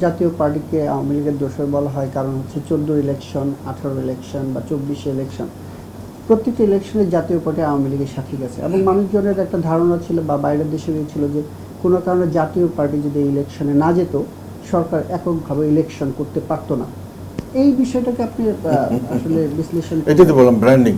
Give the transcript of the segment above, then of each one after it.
জাতীয় পার্টিকে আওয়ামী লীগের দোষর বলা হয় কারণ হচ্ছে চোদ্দ ইলেকশন আঠারো ইলেকশন বা চব্বিশে ইলেকশন প্রত্যেকটা ইলেকশনে জাতীয় পার্টি আওয়ামী লীগের সাথে গেছে। এবং মানুষজনের একটা ধারণা ছিল বা বাইরের দেশে ছিল যে কোনো কারণে জাতীয় পার্টি যদি ইলেকশনে না যেত সরকার এককভাবে ইলেকশন করতে পারতো না। এই বিষয়টাকে আপনি আসলে বিশ্লেষণ এটাই তো বললাম ব্র্যান্ডিং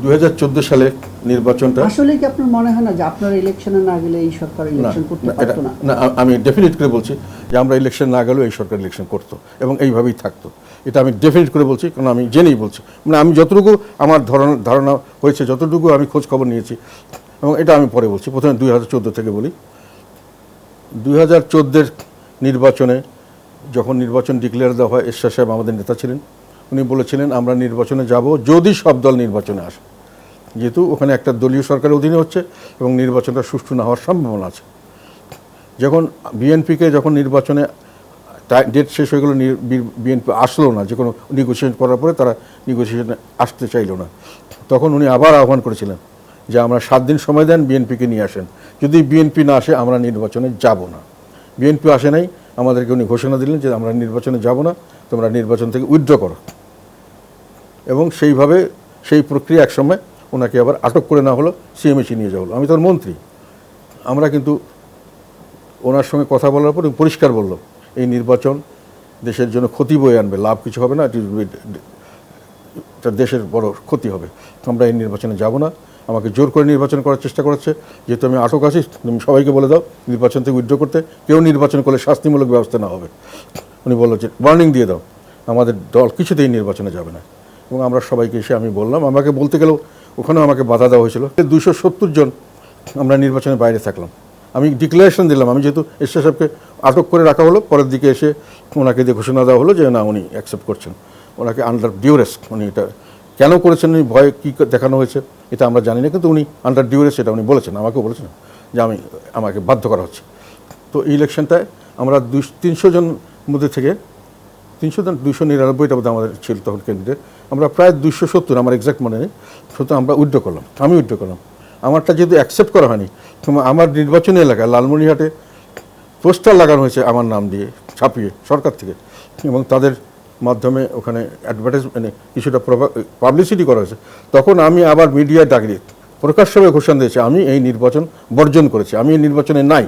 দুই হাজার চোদ্দ সালে নির্বাচনটা আসলে কি আপনার মনে হয় না যে আপনার ইলেকশনে না গেলে এই সরকার ইলেকশন করতে পারতো না? না আমি ডেফিনেট করে বলছি যে আমরা ইলেকশন না গেলেও এই সরকার ইলেকশন করতো এবং এইভাবেই থাকতো। এটা আমি ডেফিনেট করে বলছি কারণ আমি জেনেই বলছি। মানে আমি যতটুকু আমার ধারণা ধারণা হয়েছে যতটুকু আমি খোঁজ খবর নিয়েছি এবং এটা আমি পরে বলছি প্রথমে দুই হাজার চোদ্দ থেকে বলি। দুই হাজার চোদ্দের নির্বাচনে যখন নির্বাচন ডিক্লেয়ার দেওয়া হয় এরশাদ সাহেব আমাদের নেতা ছিলেন। উনি বলেছিলেন আমরা নির্বাচনে যাব যদি সব দল নির্বাচনে আসে। যেহেতু ওখানে একটা দলীয় সরকারের অধীনে হচ্ছে এবং নির্বাচনটা সুষ্ঠু না হওয়ার সম্ভাবনা আছে। যখন বিএনপিকে যখন নির্বাচনে ডেট শেষ হয়ে গেলো বিএনপি আসলো না, যে কোনো নেগোসিয়েশন করার পরে তারা নেগোসিয়েশনে আসতে চাইলো না। তখন উনি আবার আহ্বান করেছিলেন যে আমরা সাত দিন সময় দেন বিএনপিকে নিয়ে আসেন। যদি বিএনপি না আসে, আমরা নির্বাচনে যাব না। বিএনপি আসে নাই, আমাদেরকে উনি ঘোষণা দিলেন যে আমরা নির্বাচনে যাব না, তোমরা নির্বাচন থেকে উইথড্র করো। এবং সেইভাবে সেই প্রক্রিয়া একসময় ওনাকে আবার আটক করে না হলো সিএমএসি নিয়ে যাওয়া হলো। আমি তোর মন্ত্রী। আমরা কিন্তু ওনার সঙ্গে কথা বলার পর পরিষ্কার বলল এই নির্বাচন দেশের জন্য ক্ষতি বয়ে আনবে, লাভ কিছু হবে না দেশের বড় ক্ষতি হবে। আমরা এই নির্বাচনে যাব না। আমাকে জোর করে নির্বাচন করার চেষ্টা করেছে। যেহেতু আমি আটক আছি, তুমি সবাইকে বলে দাও, নির্বাচন থেকে উইথড্র করতে কেউ নির্বাচন করলে শাস্তিমূলক ব্যবস্থা না হবে। উনি বলল যে ওয়ার্নিং দিয়ে দাও। আমাদের দল কিছুতেই নির্বাচনে যাবে না। এবং আমরা সবাইকে এসে আমি বললাম, আমাকে বলতে গেলেও ওখানেও আমাকে বাধা দেওয়া হয়েছিল। দুশো সত্তর জন আমরা নির্বাচনের বাইরে থাকলাম। আমি ডিক্লারেশন দিলাম। আমি যেহেতু এসএস সাহেবকে আটক করে রাখা হলো, পরের দিকে এসে ওনাকে দিয়ে ঘোষণা দেওয়া হলো যে, না, উনি অ্যাকসেপ্ট করছেন। ওনাকে আন্ডার ডিউরেস উনি এটা কেন করেছেন, উনি ভয় কী দেখানো হয়েছে, এটা আমরা জানি না, কিন্তু উনি আন্ডার ডিউরেস এটা উনি বলেছেন, আমাকেও বলেছেন যে, আমি, আমাকে বাধ্য করা হচ্ছে। তো এই ইলেকশনটায় আমরা দুই তিনশো জন মধ্যে থেকে তিনশো জন দুইশো নিরানব্বইটা বোধহয় আমাদের ছিল তখন কেন্দ্রে আমরা প্রায় দুইশো সত্তর, আমার এক্সাক্ট মনে নেই। সুতরাং আমরা উইথড্র করলাম, আমি উইথড্র করলাম। আমারটা যেহেতু অ্যাকসেপ্ট করা হয়নি আমার নির্বাচনী এলাকায় লালমনিরহাটে পোস্টার লাগানো হয়েছে আমার নাম দিয়ে, ছাপিয়ে সরকার থেকে। এবং তাদের মাধ্যমে ওখানে অ্যাডভার্টাইজ মানে কিছুটা পাবলিসিটি করা হয়েছে। তখন আমি আবার মিডিয়ায় ডাকি প্রকাশ্যভাবে ঘোষণা দিয়েছি, আমি এই নির্বাচন বর্জন করেছি, আমি এই নির্বাচনে নাই,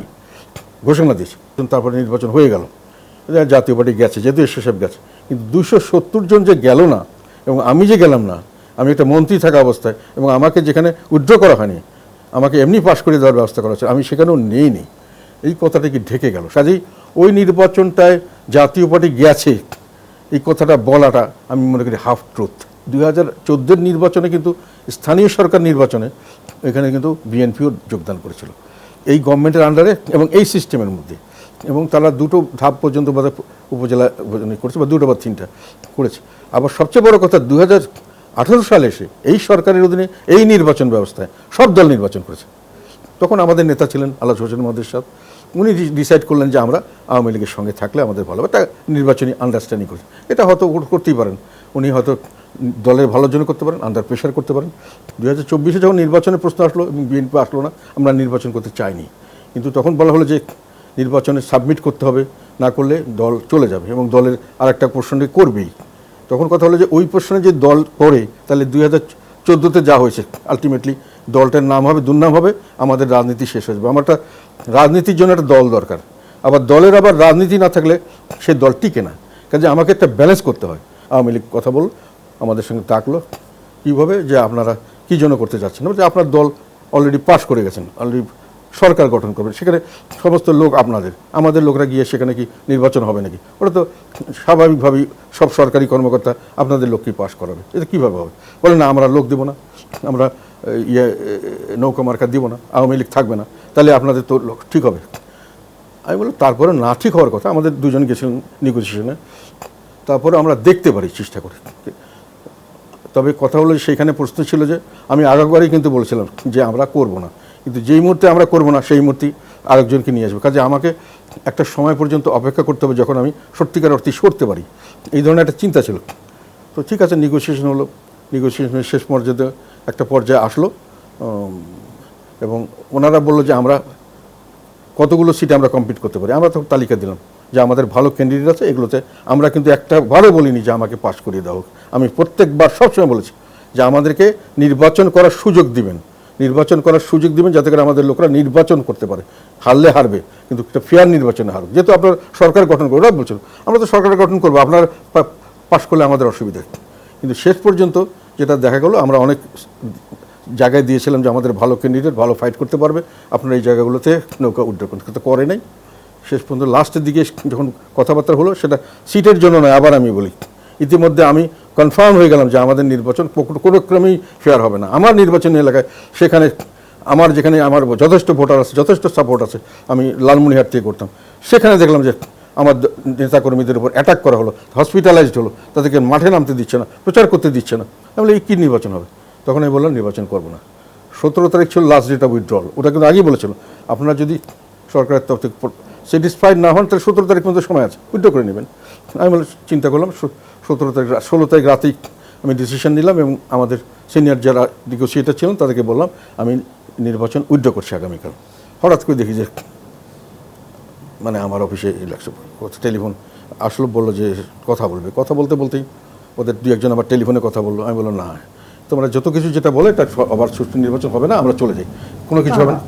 ঘোষণা দিয়েছি। তারপরে নির্বাচন হয়ে গেল। জাতীয় পার্টি গেছে যেহেতু এসব গেছে। কিন্তু দুশো সত্তর জন যে গেল না, এবং আমি যে গেলাম না, আমি একটা মন্ত্রী থাকা অবস্থায়, এবং আমাকে যেখানে উইথড্র করা হয়নি, আমাকে এমনি পাশ করে দেওয়ার ব্যবস্থা করা হচ্ছে আমি সেখানেও নেই নি এই কথাটা কি ঢেকে গেল? কাজেই ওই নির্বাচনটায় জাতীয় পার্টি গেছে, এই কথাটা বলাটা আমি মনে করি হাফ ট্রুথ দুই হাজার চোদ্দোর নির্বাচনে কিন্তু স্থানীয় সরকার নির্বাচনে এখানে কিন্তু বিএনপিও যোগদান করেছিল। এই গভর্নমেন্টের আন্ডারে এবং এই সিস্টেমের মধ্যে। এবং তারা দুটো ধাপ পর্যন্ত বোধহয় উপজেলা করেছে বা দুটো বা তিনটা করেছে। আবার সবচেয়ে বড় কথা দু হাজার আঠেরো সালে এসে এই সরকারের অধীনে এই নির্বাচন ব্যবস্থায় সব দল নির্বাচন করেছে। তখন আমাদের নেতা ছিলেন আল্লাহ হোসেন মহাদের সাহেব উনি ডিসাইড করলেন যে আমরা আওয়ামী লীগের সঙ্গে থাকলে আমাদের ভালো হবে। তা নির্বাচনী আন্ডারস্ট্যান্ডিং করেছে। এটা হয়তো করতেই পারেন। উনি হয়তো দলের ভালোর জন্য করতে পারেন আন্ডার প্রেশার করতে পারেন। দু হাজার চব্বিশে যখন নির্বাচনের প্রশ্ন আসলো এবং বিএনপি আসলো না, আমরা নির্বাচন করতে চাইনি। কিন্তু তখন বলা হলো যে নির্বাচনে সাবমিট করতে হবে, না করলে দল চলে যাবে এবং দলের আরেকটা প্রশ্নে করবেই। তখন কথা হলো যে ওই প্রশ্নে যে দল করে তাহলে দুই হাজার যা হয়েছে আলটিমেটলি দলটার নাম হবে, দুর্নাম হবে, আমাদের রাজনীতি শেষ হয়ে যাবে। আমার একটা রাজনীতির জন্য একটা দল দরকার। আবার দলের আবার রাজনীতি না থাকলে সে দল টিকে না। কাজে আমাকে একটা ব্যালেন্স করতে হয়। আওয়ামী লীগ কথা বল, আমাদের সঙ্গে তাকলো। কীভাবে যে আপনারা কী জন্য করতে চাচ্ছেন যে আপনার দল অলরেডি পাশ করে গেছেন। অলরেডি সরকার গঠন করবে। সেখানে সমস্ত লোক আপনাদের। আমাদের লোকরা গিয়ে সেখানে কি নির্বাচন হবে নাকি? ওটা তো স্বাভাবিকভাবেই সব সরকারি কর্মকর্তা আপনাদের লোককেই পাশ করাবে। এটা কীভাবে হবে? বলে, না, আমরা লোক দেবো না। আমরা ইয়ে নৌকা মার্কা দিব না। আওয়ামী লীগ থাকবে না। তাহলে আপনাদের তো লোক ঠিক হবে। আমি বললাম, তারপরে না ঠিক হওয়ার কথা। আমাদের দুজন গেছিলেন নেগোসিয়েশনে তারপরে আমরা দেখতে পারি চেষ্টা করে। তবে কথা হলো সেইখানে প্রশ্ন ছিল যে, আমি আগাগবারই কিন্তু বলেছিলাম যে, আমরা করব না। কিন্তু যেই মুহূর্তে আমরা করব না, সেই মুহূর্তেই আরেকজনকে নিয়ে আসবে। কাজে আমাকে একটা সময় পর্যন্ত অপেক্ষা করতে হবে যখন আমি সত্যিকার অর্থে সরতে পারি। এই ধরনের একটা চিন্তা ছিল। তো ঠিক আছে নেগোসিয়েশন হলো। নেগোসিয়েশনের শেষ পর্যায়ে একটা পর্যায়ে আসলো। এবং ওনারা বলল যে আমরা কতগুলো সিটে আমরা কমপ্লিট করতে পারি। আমরা তখন তালিকা দিলাম যে আমাদের ভালো ক্যান্ডিডেট আছে, এগুলোতে আমরা কিন্তু একটা বারও বলিনি যে আমাকে পাশ করিয়ে দেওয়া হোক। আমি প্রত্যেকবার সবসময় বলেছি যে আমাদেরকে নির্বাচন করার সুযোগ দিবেন। নির্বাচন করার সুযোগ দেবেন যাতে করে আমাদের লোকরা নির্বাচন করতে পারে। হারলে হারবে, কিন্তু একটা ফেয়ার নির্বাচনে হারবে যেহেতু আপনার সরকার গঠন করবে ওরা বলছেন আমরা তো সরকার গঠন করব, আপনার পাশ করলে আমাদের অসুবিধা। কিন্তু শেষ পর্যন্ত যেটা দেখা গেলো, আমরা অনেক জায়গায় দিয়েছিলাম যে আমাদের ভালো ক্যান্ডিডেট ভালো ফাইট করতে পারবে, আপনারা এই জায়গাগুলোতে নৌকা উড্ডয়ন কিন্তু করে নাই। শেষ পর্যন্ত লাস্টের দিকে যখন কথাবার্তা হলো, সেটা সিটের জন্য নয়, আবার আমি বলি। ইতিমধ্যে আমি কনফার্ম হয়ে গেলাম যে আমাদের নির্বাচন কোনো- ক্রমেই ফেয়ার হবে না। আমার নির্বাচনী এলাকায় সেখানে আমার যেখানে আমার যথেষ্ট ভোটার আছে যথেষ্ট সাপোর্ট আছে আমি লালমনিহাট থেকে করতাম। সেখানে দেখলাম যে আমার নেতাকর্মীদের উপর অ্যাটাক করা হলো হসপিটালাইজড হলো তাদেরকে মাঠে নামতে দিচ্ছে না প্রচার করতে দিচ্ছে না। বলি, এই কী নির্বাচন হবে? তখন আমি বললাম নির্বাচন করব না। সতেরো তারিখ ছিল লাস্ট ডেট অফ উইথড্রল ওটা কিন্তু আগেই বলেছিল। আপনারা যদি সরকারের তরফ থেকে স্যাটিসফাইড না হন তাহলে সতেরো তারিখ পর্যন্ত সময় আছে উইথড্র করে নেবেন। আমি বলে চিন্তা করলাম সতেরো তারিখ ষোলো তারিখ রাতেই আমি ডিসিশন নিলাম এবং আমাদের সিনিয়র যারা নেগোসিয়েটার ছিলেন তাদেরকে বললাম আমি নির্বাচন উইথড্র করছি আগামীকাল। হঠাৎ করে দেখি যে মানে আমার অফিসে ইলেকশন টেলিফোন আসলো বলল যে কথা বলবে। কথা বলতে বলতেই ওদের দু একজন আবার টেলিফোনে কথা বলল। আমি বললাম না তোমরা যত কিছু যেটা বলে এটা আবার সুষ্ঠু নির্বাচন হবে না আমরা চলে যাই। কোনো কিছু হবে না।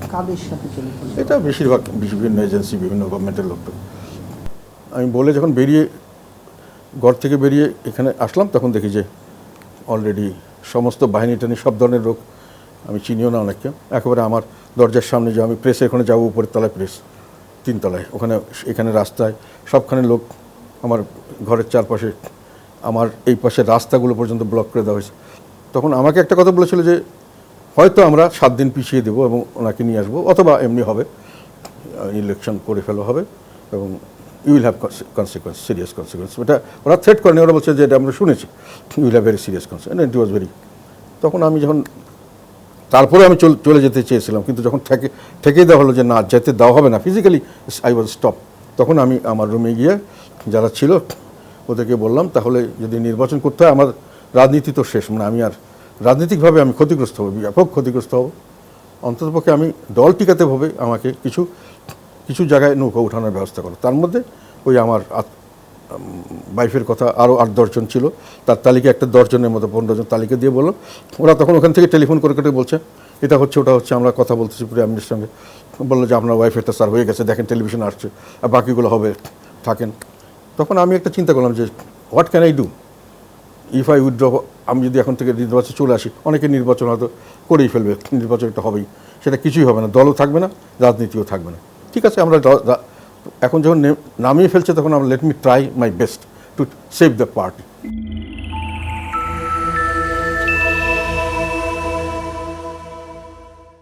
এটা বেশিরভাগ বিভিন্ন এজেন্সি বিভিন্ন গভর্নমেন্টের লোক আমি বলে যখন বেরিয়ে ঘর থেকে বেরিয়ে এখানে আসলাম, তখন দেখি যে অলরেডি সমস্ত বাহিনী টানি সব ধরনের লোক, আমি চিনিও না অনেককে, একেবারে আমার দরজার সামনে যে আমি প্রেসে ওখানে যাব, উপরের তলায় প্রেস তিনতলায়, ওখানে এখানে রাস্তায়, সবখানে লোক আমার ঘরের চারপাশে, আমার এই পাশের রাস্তাগুলো পর্যন্ত ব্লক করে দেওয়া হয়েছে। তখন আমাকে একটা কথা বলেছিল যে, হয়তো আমরা সাত দিন পিছিয়ে দেবো এবং ওনাকে নিয়ে আসব, অথবা এমনি হবে ইলেকশন করে ফেলা হবে, এবং you will have consequence serious consequence এটা ওরা থ্রেট করেনি ওরা বলছে যে এটা আমরা শুনেছি you will have very serious consequence it was very তখন আমি যখন, তারপরে আমি চল- যেতে চেয়েছিলাম, কিন্তু যখন থেকে থেকে দেওয়া হলো যে না, যেতে দেওয়া হবে না ফিজিক্যালি আই ওয়াজ স্টপ তখন আমি আমার রুমে গিয়ে যারা ছিল, ওদেরকে বললাম, তাহলে যদি নির্বাচন করতে হয়, আমার রাজনীতি তো শেষ মানে আমি আর রাজনৈতিকভাবে আমি ক্ষতিগ্রস্ত হব, ব্যাপক ক্ষতিগ্রস্ত হব। অন্ততপক্ষে আমি দল টিকাতে হবে আমাকে কিছু কিছু জায়গায় নৌকা উঠানোর ব্যবস্থা করো। তার মধ্যে ওই আমার ওয়াইফের কথা আরও আট দশজন ছিল। তার তালিকা একটা দশজনের মতো, পনেরো জন তালিকা দিয়ে বলল, ওরা তখন ওখান থেকে টেলিফোন করে কেটে বলছে, এটা হচ্ছে, ওটা হচ্ছে, আমরা কথা বলতেছি প্রিয়ামিনের সঙ্গে। বলল যে, আপনার ওয়াইফেরটা স্যার হয়ে গেছে, দেখেন টেলিভিশন আসছে, আর বাকিগুলো হবে, থাকেন। তখন আমি একটা চিন্তা করলাম যে what can I do if I withdraw আমি যদি এখন থেকে নির্বাচন চলে আসি, অনেকে নির্বাচন হয়তো করেই ফেলবে, নির্বাচন একটা হবেই। সেটা কিছুই হবে না, দলও থাকবে না, রাজনীতিও থাকবে না। ঠিক আছে, আমরা এখন যখন নামিয়ে ফেলছে, তখন আমরা let me try my best to save the party